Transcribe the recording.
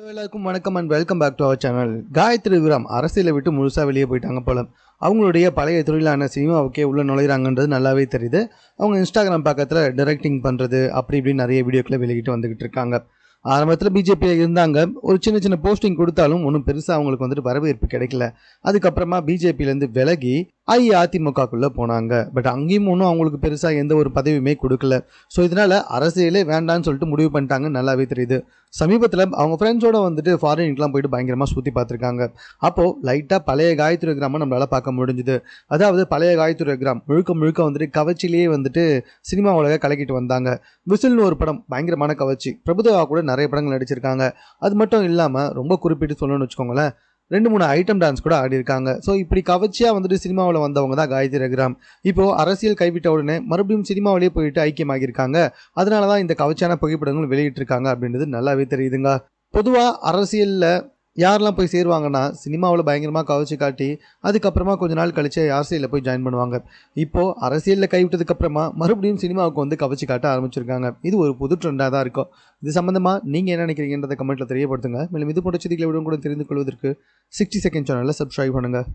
Hello எல்லாருக்கும் வணக்கம் and welcome back to our channel Gayathri VRAM அரசியலை விட்டு முழுசாக வெளியே போயிட்டாங்க போல. அவங்களுடைய பழைய தொழிலான சினிமாவுக்கே உள்ளே நுழையிறாங்கன்றது நல்லாவே தெரியுது. அவங்க இன்ஸ்டாகிராம் பக்கத்தில் டைரக்டிங் பண்ணுறது அப்படி இப்படின்னு நிறைய வீடியோக்களை வெளியிட்டு வந்துகிட்டு இருக்காங்க. ஆரம்பத்தில் பிஜேபியில் இருந்தாங்க. ஒரு சின்ன சின்ன போஸ்டிங் கொடுத்தாலும் ஒன்றும் பெருசாக அவங்களுக்கு வந்துட்டு வரவேற்பு கிடைக்கல. அதுக்கப்புறமா பிஜேபியிலேருந்து விலகி அஇஅதிமுகக்குள்ளே போனாங்க. பட் அங்கேயும் ஒன்றும் அவங்களுக்கு பெருசாக எந்த ஒரு பதவியுமே கொடுக்கல. ஸோ இதனால் அரசியலே வேண்டான்னு சொல்லிட்டு முடிவு பண்ணிட்டாங்க. நல்லாவே தெரியுது. சமீபத்தில் அவங்க ஃப்ரெண்ட்ஸோட வந்துட்டு ஃபாரினுக்குலாம் போயிட்டு பயங்கரமாக சுற்றி பார்த்துருக்காங்க. அப்போது லைட்டாக பழைய காயத்ரி கிராமம் நம்மளால் பார்க்க முடிஞ்சுது. அதாவது பழைய காயத்ரி கிராம் முழுக்க முழுக்க வந்துட்டு கவர்ச்சிலேயே வந்துட்டு சினிமா உலக கலக்கிட்டு வந்தாங்க. விசில்னு ஒரு படம் பயங்கரமான கவர்ச்சி. பிரபுதேவா கூட நிறைய படங்கள் நடிச்சிருக்காங்க. அது மட்டும் இல்லாமல் ரொம்ப குறிப்பிட்டு சொல்லணும்னு வச்சுக்கோங்களேன். ரெண்டு மூணு ஐட்டம் டான்ஸ் கூட ஆடிருக்காங்க ஸோ இப்படி கவர்ச்சியாக வந்துட்டு சினிமாவில் வந்தவங்க தான் காயத்ரி ரகுராம். இப்போது அரசியல் கைவிட்ட உடனே மறுபடியும் சினிமாவிலேயே போயிட்டு ஐக்கியமாகியிருக்காங்க. அதனால தான் இந்த கவர்ச்சியான புகைப்படங்கள் வெளியிட்டிருக்காங்க அப்படின்றது நல்லாவே தெரியுதுங்க. பொதுவாக அரசியலில் யாரெல்லாம் போய் சேருவாங்கன்னா சினிமாவில் பயங்கரமாக கவச்சி காட்டி அதுக்கப்புறமா கொஞ்ச நாள் கழித்து அரசியலில் போய் ஜாயின் பண்ணுவாங்க. இப்போது அரசியலில் கைவிட்டதுக்கப்புறமா மறுபடியும் சினிமாவுக்கு வந்து கவச்சி காட்ட ஆரம்பிச்சிருக்காங்க. இது ஒரு புது ட்ரெண்டாக தான் இருக்கும். இது சம்மந்தமாக நீங்கள் என்ன நினைக்கிறீங்கன்றதை கமெண்ட்டில் தெரியப்படுத்துங்க. மேலும் இது போன்ற செய்திகளை விட கூட தெரிந்து கொள்வதற்கு சிக்ஸ்டி செகண்ட் சேனலில் சப்ஸ்கிரைப் பண்ணுங்கள்